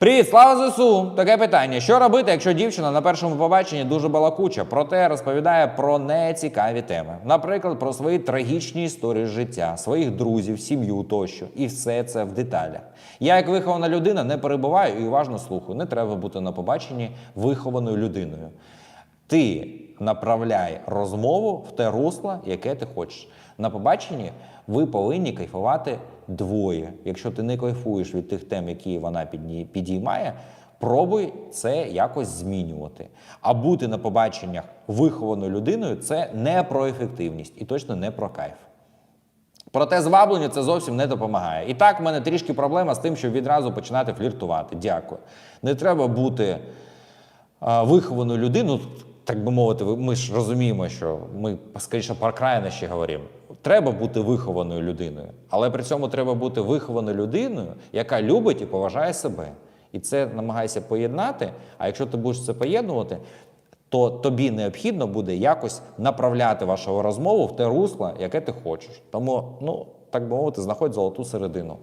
Привіт, слава ЗСУ! Таке питання: що робити, якщо дівчина на першому побаченні дуже балакуча, проте розповідає про нецікаві теми, наприклад, про свої трагічні історії життя, своїх друзів, сім'ю тощо, і все це в деталях. Я, як вихована людина, не перебуваю і уважно слухаю. Не треба бути на побаченні вихованою людиною. Ти направляй розмову в те русло, яке ти хочеш. На побаченні ви повинні кайфувати двоє. Якщо ти не кайфуєш від тих тем, які вона підіймає, пробуй це якось змінювати. А бути на побаченнях вихованою людиною це не про ефективність і точно не про кайф. Проте звабленню це зовсім не допомагає. І так в мене трішки проблема з тим, щоб відразу починати фліртувати. Дякую. Не треба бути вихованою людиною, так би мовити, ми ж розуміємо, що ми скоріше про крайнощі говоримо. Треба бути вихованою людиною, але при цьому треба бути вихованою людиною, яка любить і поважає себе. І це намагайся поєднати. А якщо ти будеш це поєднувати, то тобі необхідно буде якось направляти вашу розмову в те русло, яке ти хочеш. Тому, ну так би мовити, знаходь золоту середину.